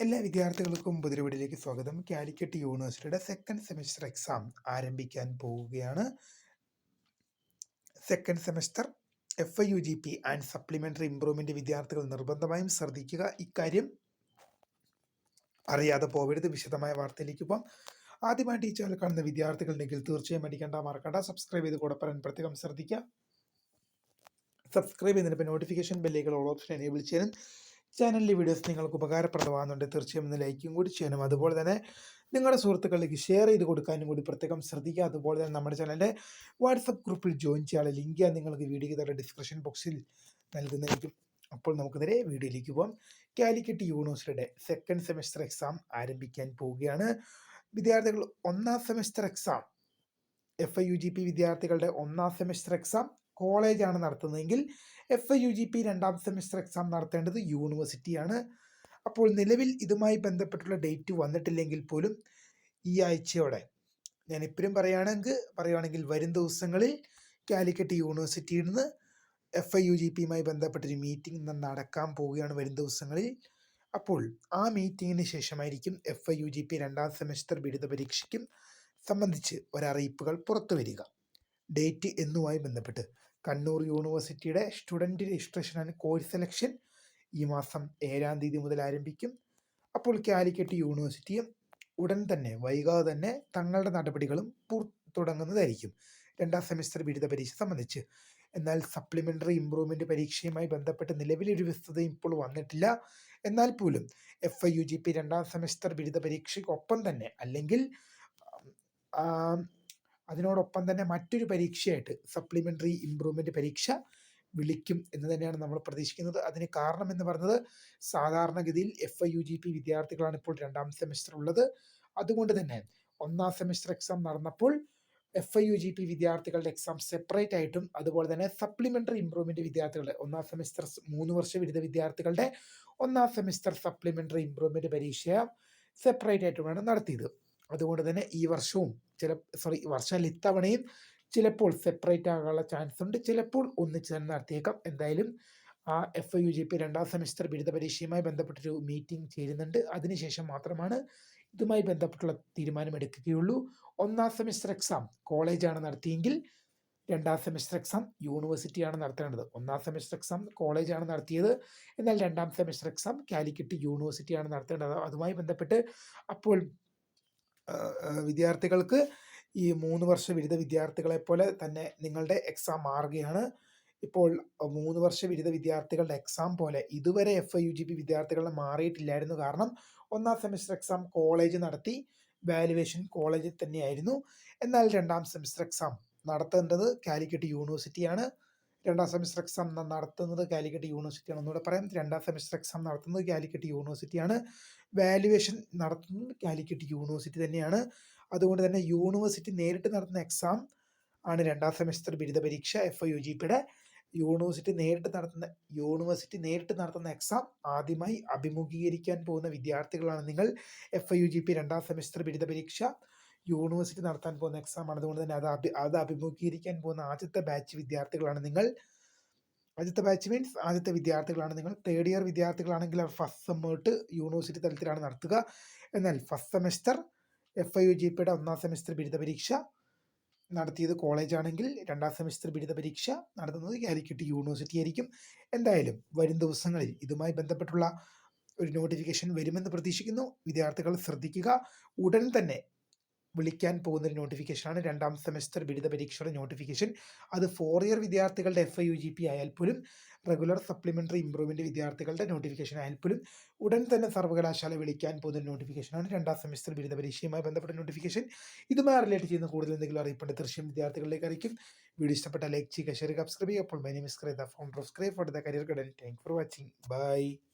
എല്ലാ വിദ്യാർത്ഥികൾക്കും പുതിരവീടിലേക്ക് സ്വാഗതം. കാലിക്കറ്റ് യൂണിവേഴ്സിറ്റിയുടെ സെക്കൻഡ് സെമിസ്റ്റർ എക്സാം ആരംഭിക്കാൻ പോവുകയാണ്. Second semester F I U G P and supplementary improvement വിദ്യാർത്ഥികൾ നിർബന്ധമായും ശ്രദ്ധിക്കുക. ഇക്കാര്യം അറിയാതെ പോവരുത്. വിശദമായ വാർത്തയിലേക്ക് പോകാം ആദ്യമായിട്ട് ഈ ചാനൽ കാണുന്ന വിദ്യാർത്ഥികളുണ്ടെങ്കിൽ തീർച്ചയായും അടിക്കേണ്ട മറക്കണ്ട. സബ്സ്ക്രൈബ് ചെയ്ത് കൂടെ പറയാൻ പ്രത്യേകം ശ്രദ്ധിക്കുക. സബ്സ്ക്രൈബ് ചെയ്യുന്നതിന് നോട്ടിഫിക്കേഷൻ ബെല്ലേക്കുള്ള ഓൾ ഓപ്ഷൻ എനേബിൾ ചെയ്യാനും ചാനലിലെ വീഡിയോസ് നിങ്ങൾക്ക് ഉപകാരപ്രദമാകുന്നുണ്ട്. തീർച്ചയായും ഒന്ന് ലൈക്കും കൂടി ചെയ്യണം അതുപോലെ തന്നെ നിങ്ങളുടെ സുഹൃത്തുക്കളിലേക്ക് ഷെയർ ചെയ്ത് കൊടുക്കാനും കൂടി പ്രത്യേകം ശ്രദ്ധിക്കുക. അതുപോലെ തന്നെ നമ്മുടെ ചാനലിന്റെ വാട്സപ്പ് ഗ്രൂപ്പിൽ ജോയിൻ ചെയ്യാനുള്ള ലിങ്ക് ഞാൻ നിങ്ങൾക്ക് വീഡിയോ തന്നെ ഡിസ്ക്രിപ്ഷൻ ബോക്സിൽ നൽകുന്നതായിരിക്കും. അപ്പോൾ നമുക്ക് നേരെ വീഡിയോയിലേക്ക് പോകാം കാലിക്കറ്റ് യൂണിവേഴ്സിറ്റിയുടെ സെക്കൻഡ് സെമസ്റ്റർ എക്സാം ആരംഭിക്കാൻ പോവുകയാണ്. വിദ്യാർത്ഥികൾ ഒന്നാം semester exam F I U G P വിദ്യാർത്ഥികളുടെ ഒന്നാം സെമസ്റ്റർ എക്സാം കോളേജാണ് നടത്തുന്നതെങ്കിൽ F I U G P രണ്ടാം സെമിസ്റ്റർ എക്സാം നടത്തേണ്ടത് യൂണിവേഴ്സിറ്റിയാണ്. അപ്പോൾ നിലവിൽ ഇതുമായി ബന്ധപ്പെട്ടുള്ള ഡേറ്റ് വന്നിട്ടില്ലെങ്കിൽ പോലും ഈ ആഴ്ചയോടെ ഞാൻ ഇപ്പോഴും പറയുകയാണെങ്കിൽ പറയുകയാണെങ്കിൽ വരും ദിവസങ്ങളിൽ കാലിക്കറ്റ് യൂണിവേഴ്സിറ്റിയിൽ നിന്ന് എഫ് ഐ യു ജി പിയുമായി ബന്ധപ്പെട്ടൊരു മീറ്റിംഗ് നടക്കാൻ പോവുകയാണ് വരും ദിവസങ്ങളിൽ. അപ്പോൾ ആ മീറ്റിങ്ങിന് ശേഷമായിരിക്കും F I U G P രണ്ടാം സെമിസ്റ്റർ ബിരുദ പരീക്ഷയ്ക്കും സംബന്ധിച്ച് ഒരറിയിപ്പുകൾ പുറത്തു വരിക ഡേറ്റ് എന്നുമായി ബന്ധപ്പെട്ട്. കണ്ണൂർ യൂണിവേഴ്സിറ്റിയുടെ student registration and course selection ഈ മാസം ഏഴാം തീയതി മുതൽ ആരംഭിക്കും. അപ്പോൾ കാലിക്കറ്റ് യൂണിവേഴ്സിറ്റിയും ഉടൻ തന്നെ വൈകാതെ തന്നെ തങ്ങളുടെ നടപടികളും പൂർ തുടങ്ങുന്നതായിരിക്കും രണ്ടാം സെമിസ്റ്റർ ബിരുദ പരീക്ഷ സംബന്ധിച്ച്. എന്നാൽ സപ്ലിമെന്ററി ഇംപ്രൂവ്മെന്റ് പരീക്ഷയുമായി ബന്ധപ്പെട്ട് നിലവിലൊരു വ്യസ്തത ഇപ്പോൾ വന്നിട്ടില്ല. എന്നാൽ പോലും F I U G P രണ്ടാം സെമിസ്റ്റർ ബിരുദ പരീക്ഷയ്ക്കൊപ്പം തന്നെ അല്ലെങ്കിൽ അതിനോടൊപ്പം തന്നെ മറ്റൊരു പരീക്ഷയായിട്ട് സപ്ലിമെന്ററി ഇമ്പ്രൂവ്മെന്റ് പരീക്ഷ വിളിക്കും എന്ന് തന്നെയാണ് നമ്മൾ പ്രതീക്ഷിക്കുന്നത്. അതിന് കാരണം എന്ന് പറഞ്ഞത് സാധാരണഗതിയിൽ F I U G P വിദ്യാർത്ഥികളാണ് ഇപ്പോൾ രണ്ടാം സെമസ്റ്റർ ഉള്ളത്. അതുകൊണ്ട് തന്നെ ഒന്നാം സെമസ്റ്റർ എക്സാം നടന്നപ്പോൾ F I U G P വിദ്യാർത്ഥികളുടെ എക്സാം സെപ്പറേറ്റ് ആയിട്ടും അതുപോലെ തന്നെ സപ്ലിമെന്ററി ഇമ്പ്രൂവ്മെന്റ് വിദ്യാർത്ഥികളുടെ ഒന്നാം സെമസ്റ്റർ മൂന്ന് വർഷ ബിരുദ വിദ്യാർത്ഥികളുടെ ഒന്നാം സെമസ്റ്റർ സപ്ലിമെന്ററി ഇമ്പ്രൂവ്മെന്റ് പരീക്ഷ സെപ്പറേറ്റ് ആയിട്ടുമാണ് നടത്തിയത്. അതുകൊണ്ട് തന്നെ ഈ വർഷവും ചില സോറി വർഷം ഇത്തവണയും ചിലപ്പോൾ സെപ്പറേറ്റ് ആകാനുള്ള ചാൻസ് ഉണ്ട്. ചിലപ്പോൾ ഒന്നിച്ച് തന്നെ നടത്തിയേക്കാം. എന്തായാലും ആ F I U G P രണ്ടാം സെമിസ്റ്റർ ബിരുദ പരീക്ഷയുമായി ബന്ധപ്പെട്ടൊരു മീറ്റിംഗ് ചേരുന്നുണ്ട്. അതിനുശേഷം മാത്രമാണ് ഇതുമായി ബന്ധപ്പെട്ടുള്ള തീരുമാനമെടുക്കുകയുള്ളൂ. ഒന്നാം സെമിസ്റ്റർ എക്സാം കോളേജാണ് നടത്തിയെങ്കിൽ രണ്ടാം സെമിസ്റ്റർ എക്സാം യൂണിവേഴ്സിറ്റിയാണ് നടത്തേണ്ടത്. ഒന്നാം സെമിസ്റ്റർ എക്സാം കോളേജാണ് നടത്തിയത്. എന്നാൽ രണ്ടാം സെമിസ്റ്റർ എക്സാം കാലിക്കറ്റ് യൂണിവേഴ്സിറ്റിയാണ് നടത്തേണ്ടത്. അതുമായി ബന്ധപ്പെട്ട് അപ്പോൾ വിദ്യാർത്ഥികൾക്ക് ഈ മൂന്ന് വർഷ ബിരുദ വിദ്യാർത്ഥികളെ പോലെ തന്നെ നിങ്ങളുടെ എക്സാം മാറുകയാണ്. ഇപ്പോൾ മൂന്ന് വർഷ ബിരുദ വിദ്യാർത്ഥികളുടെ എക്സാം പോലെ ഇതുവരെ F I U G P വിദ്യാർത്ഥികളെ മാറിയിട്ടില്ലായിരുന്നു. കാരണം ഒന്നാം സെമിസ്റ്റർ എക്സാം കോളേജ് നടത്തി വാലുവേഷൻ കോളേജിൽ തന്നെയായിരുന്നു. എന്നാൽ രണ്ടാം സെമിസ്റ്റർ എക്സാം നടത്തേണ്ടത് കാലിക്കറ്റ് യൂണിവേഴ്സിറ്റിയാണ് രണ്ടാം സെമിസ്റ്റർ എക്സാം നടത്തുന്നത് കാലിക്കറ്റ് യൂണിവേഴ്സിറ്റിയാണ് ഒന്നുകൂടെ പറയാം. രണ്ടാം സെമിസ്റ്റർ എക്സാം നടത്തുന്നത് കാലിക്കറ്റ് യൂണിവേഴ്സിറ്റിയാണ് വാല്യുവേഷൻ നടത്തുന്നത് കാലിക്കറ്റ് യൂണിവേഴ്സിറ്റി തന്നെയാണ്. അതുകൊണ്ട് തന്നെ യൂണിവേഴ്സിറ്റി നേരിട്ട് നടത്തുന്ന എക്സാം ആണ് രണ്ടാം സെമിസ്റ്റർ ബിരുദ പരീക്ഷ എഫ് ഐ യു ജി പിയുടെ യൂണിവേഴ്സിറ്റി നേരിട്ട് നടത്തുന്ന യൂണിവേഴ്സിറ്റി നേരിട്ട് നടത്തുന്ന എക്സാം ആദ്യമായി അഭിമുഖീകരിക്കാൻ പോകുന്ന വിദ്യാർത്ഥികളാണ് നിങ്ങൾ. F I U G P രണ്ടാം സെമിസ്റ്റർ ബിരുദ പരീക്ഷ യൂണിവേഴ്സിറ്റി നടത്താൻ പോകുന്ന എക്സാം ആണ്. അതുകൊണ്ട് തന്നെ അത് അഭി അത് അഭിമുഖീകരിക്കാൻ പോകുന്ന ആദ്യത്തെ ബാച്ച് വിദ്യാർത്ഥികളാണ് നിങ്ങൾ. ആദ്യത്തെ ബാച്ച് മീൻസ് ആദ്യത്തെ വിദ്യാർത്ഥികളാണ് നിങ്ങൾ. തേർഡ് ഇയർ വിദ്യാർത്ഥികളാണെങ്കിൽ ഫസ്റ്റ് സെമ്മേട്ട് യൂണിവേഴ്സിറ്റി തലത്തിലാണ് നടത്തുക. എന്നാൽ first semester F I U G പിയുടെ ഒന്നാം സെമസ്റ്റർ ബിരുദ പരീക്ഷ നടത്തിയത് കോളേജാണെങ്കിൽ രണ്ടാം സെമസ്റ്റർ ബിരുദ പരീക്ഷ നടത്തുന്നത് കാലിക്കറ്റ് യൂണിവേഴ്സിറ്റി ആയിരിക്കും. എന്തായാലും വരും ദിവസങ്ങളിൽ ഇതുമായി ബന്ധപ്പെട്ടുള്ള ഒരു നോട്ടിഫിക്കേഷൻ വരുമെന്ന് പ്രതീക്ഷിക്കുന്നു. വിദ്യാർത്ഥികൾ ശ്രദ്ധിക്കുക. ഉടൻ തന്നെ വിളിക്കാൻ പോകുന്ന ഒരു നോട്ടിഫിക്കേഷനാണ് രണ്ടാം സെമസ്റ്റർ ബിരുദ പരീക്ഷയുടെ നോട്ടിഫിക്കേഷൻ അത് ഫോർ ഇയർ വിദ്യാർത്ഥികളുടെ F I U G P ആയാൽ പോലും റെഗുലർ സപ്ലിമെന്ററി ഇംപ്രൂവ്മെന്റ് വിദ്യാർത്ഥികളുടെ നോട്ടിഫിക്കേഷൻ ആയാൽ പോലും ഉടൻ തന്നെ സർവകലാശാല വിളിക്കാൻ പോകുന്ന നോട്ടിഫിക്കേഷനാണ് രണ്ടാം സെമസ്റ്റർ ബിരുദ പരീക്ഷയുമായി ബന്ധപ്പെട്ട നോട്ടിഫിക്കേഷൻ ഇതുമായി റിലേറ്റ് ചെയ്യുന്ന കൂടുതൽ എന്തെങ്കിലും അറിയിപ്പുണ്ട് തീർച്ചയായും വിദ്യാർത്ഥികളിലേക്ക് അറിയിക്കും. വീഡിയോ ഇഷ്ടപ്പെട്ട ലൈക്ക് ചെയ്യുക ഷെയർ സബ്സ്ക്രൈബ് ചെയ്യുക. അപ്പോൾ my name is cry the founder of scry for the career guidance thank for watching bye